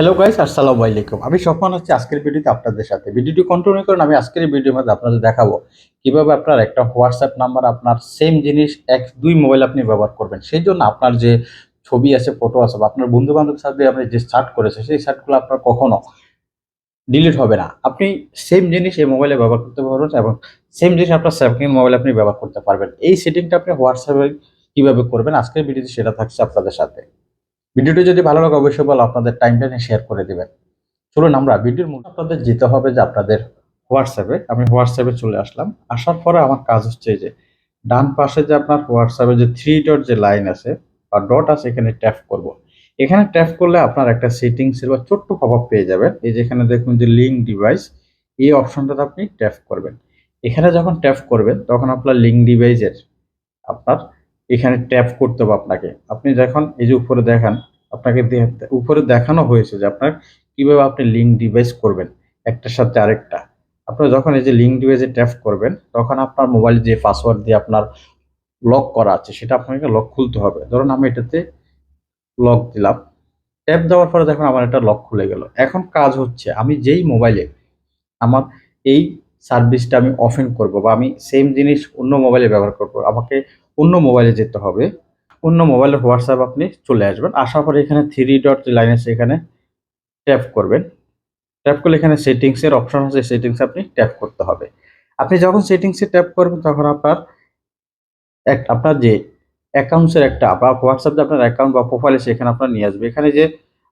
Hello guys আসসালামু আলাইকুম আমি স্বপন হচ্ছে আজকের ভিডিওতে আপনাদের সাথে। ভিডিওটি কন্টিনিউ করুন, আমি আজকের ভিডিওর মধ্যে আপনাদের দেখাবো কীভাবে আপনার একটা হোয়াটসঅ্যাপ নাম্বার আপনার সেম জিনিস, এক, দুই মোবাইল আপনি ব্যবহার করবেন। সেই জন্য আপনার যে ছবি আছে ফটো আছে বা আপনার বন্ধু বান্ধবের সাথে আপনি যে চার্ট করেছে সেই চার্টগুলো আপনার কখনো ডিলিট হবে না। আপনি সেম জিনিস এই মোবাইলে ব্যবহার করতে পারবেন এবং সেম জিনিস আপনার সেকেন্ড মোবাইলে আপনি ব্যবহার করতে পারবেন। এই সেটিংটা আপনি হোয়াটসঅ্যাপে কীভাবে করবেন? আজকের ভিডিওতে সেটা থাকছে আপনাদের সাথে। ভিডিওটি যদি ভালো লাগে, অবশ্যই বলো, আপনাদের টাইমটা শেয়ার করে দেবেন। চলুন আমরা ভিডিওর মধ্যে আপনাদের যেতে হবে যে আপনাদের হোয়াটসঅ্যাপে আমি হোয়াটসঅ্যাপে চলে আসলাম। আসার পরে আমার কাজ হচ্ছে যে, ডান পাশে যে আপনার হোয়াটসঅ্যাপে যে থ্রি ডট যে লাইন আছে, বা ডট আছে, এখানে ট্যাপ করব। এখানে ট্যাপ করলে আপনার একটা সেটিংসের বা ছোট্ট পপ পেয়ে যাবেন। এই যে এখানে দেখুন যে লিঙ্ক ডিভাইস এই অপশনটাতে আপনি ট্যাপ করবেন। এখানে যখন ট্যাপ করবেন, তখন আপনার লিঙ্ক ডিভাইসের আপনার এখানে ট্যাপ করতে হবে আপনাকে। আপনি যখন এই যে উপরে দেখান, আপনাকে উপরে দেখানো হয়েছে যে আপনার কীভাবে আপনি লিঙ্ক ডিভাইস করবেন, একটার সাথে আরেকটা। আপনার যখন এই যে লিঙ্ক ডিভাইসে ট্যাপ করবেন, তখন আপনার মোবাইল যে পাসওয়ার্ড দিয়ে আপনার লক করা আছে, সেটা আপনাকে লক খুলতে হবে। ধরুন আমি এটাতে লক দিলাম। ট্যাপ দেওয়ার পরে দেখুন আমার একটা লক খুলে গেল। এখন কাজ হচ্ছে, আমি যেই মোবাইলে আমার এই সার্ভিসটা আমি অফেন করব বা আমি সেম জিনিস অন্য মোবাইলে ব্যবহার করব, আমাকে অন্য মোবাইলে যেতে হবে। অন্য মোবাইলের হোয়াটসঅ্যাপ আপনি চলে আসবেন। আসার পরে এখানে থ্রি ডট লাইন আছে এখানে ট্যাপ করবেন। ট্যাপ করলে এখানে সেটিংসের অপশন আছে সেটিংস আপনি ট্যাপ করতে হবে। আপনি যখন সেটিংসে ট্যাপ করবেন, তখন আপনার এক, আপনার যে অ্যাকাউন্টসের একটা বা হোয়াটসঅ্যাপ যে আপনার অ্যাকাউন্ট বা প্রোফাইল এখানে আপনার নিয়ে আসবে। এখানে যে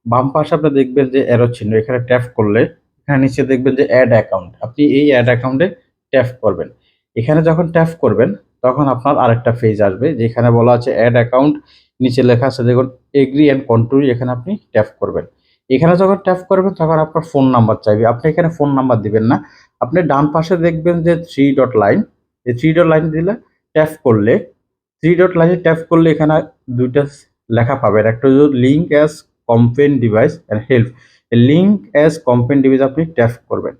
বাম পাশে আপনি দেখবেন যে অ্যারো চিহ্ন, এখানে ট্যাপ করলে এখানে নিচে দেখবেন যে অ্যাড অ্যাকাউন্ট আপনি এই অ্যাড অ্যাকাউন্টে ট্যাপ করবেন। এখানে যখন ট্যাপ করবেন তখন আপনার আরেকটা পেজ আসবে, যেখানে বলা আছে অ্যাড অ্যাকাউন্ট নিচে লেখা আছে দেখুন এগ্রি অ্যান্ড কন্ট্রোল এখানে আপনি ট্যাপ করবেন। এখানে যখন ট্যাপ করবেন, তখন আপনার ফোন নাম্বার চাইবে। আপনি এখানে ফোন নাম্বার দিবেন না। আপনি ডান পাশে দেখবেন যে থ্রি ডট লাইন এই থ্রি ডট লাইন দিলে ট্যাপ করলে থ্রি ডট লাইনে ট্যাপ করলে এখানে দুইটা লেখা পাবেন। একটা link as companion device and help link as companion device আপনি ট্যাপ করবেন।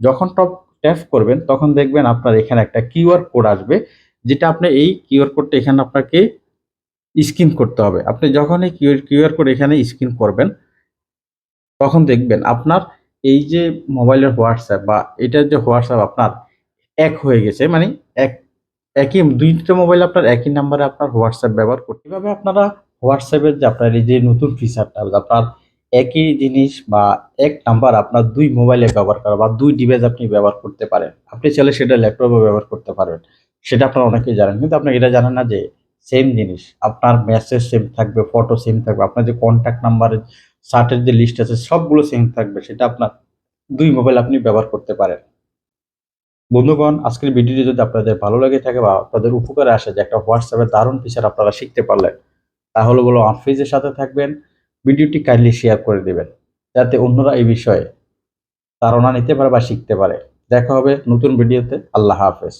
যখন টপ ট্যাপ করবেন, তখন দেখবেন আপনার এখানে একটা কিউআর কোড আসবে। যেটা আপনি এই কিউআর কোডটা এখানে আপনাকে স্ক্যান করতে হবে। আপনি যখন এই কিউআর কোড এখানে স্ক্যান করবেন, তখন দেখবেন আপনার এই যে মোবাইলের হোয়াটসঅ্যাপ বা এটার যে হোয়াটসঅ্যাপ আপনার এক হয়ে গেছে মানে এক একই দুইটা মোবাইল আপনার একই নাম্বারে আপনার হোয়াটসঅ্যাপ ব্যবহার করতে এভাবে আপনারা হোয়াটসঅ্যাপের যে আপনার এই যে নতুন ফিচারটা আপনার একই জিনিস বা এক নাম্বার আপনার দুই মোবাইলে ব্যবহার করা বা দুই ডিভাইস আপনি ব্যবহার করতে পারেন। আপনি চাইলে সেটা ল্যাপটপে ব্যবহার করতে পারবেন। সেটা আপনারা অনেকেই জানেন, কিন্তু আপনি এটা জানেন না যে সেম জিনিস। আপনার মেসেজ সেম থাকবে ফটো সেম থাকবে, আপনার যে কন্ট্যাক্ট নাম্বারের সার্টের যে লিস্ট আছে, সবগুলো সেম থাকবে, সেটা আপনার দুই মোবাইল আপনি ব্যবহার করতে পারেন। বন্ধুগণ, আজকের ভিডিওটি যদি আপনাদের ভালো লাগে থাকে বা আপনাদের উপকারে আসে, যে একটা হোয়াটসঅ্যাপের দারুণ ফিচার আপনারা শিখতে পারলেন, তাহলে বলো আনফ্রিজের সাথে থাকবেন, ভিডিওটি কাইন্ডলি শেয়ার করে দেবেন, যাতে অন্যরা এই বিষয়ে ধারণা নিতে পারে বা শিখতে পারে। দেখা হবে নতুন ভিডিওতে, আল্লাহ হাফেজ।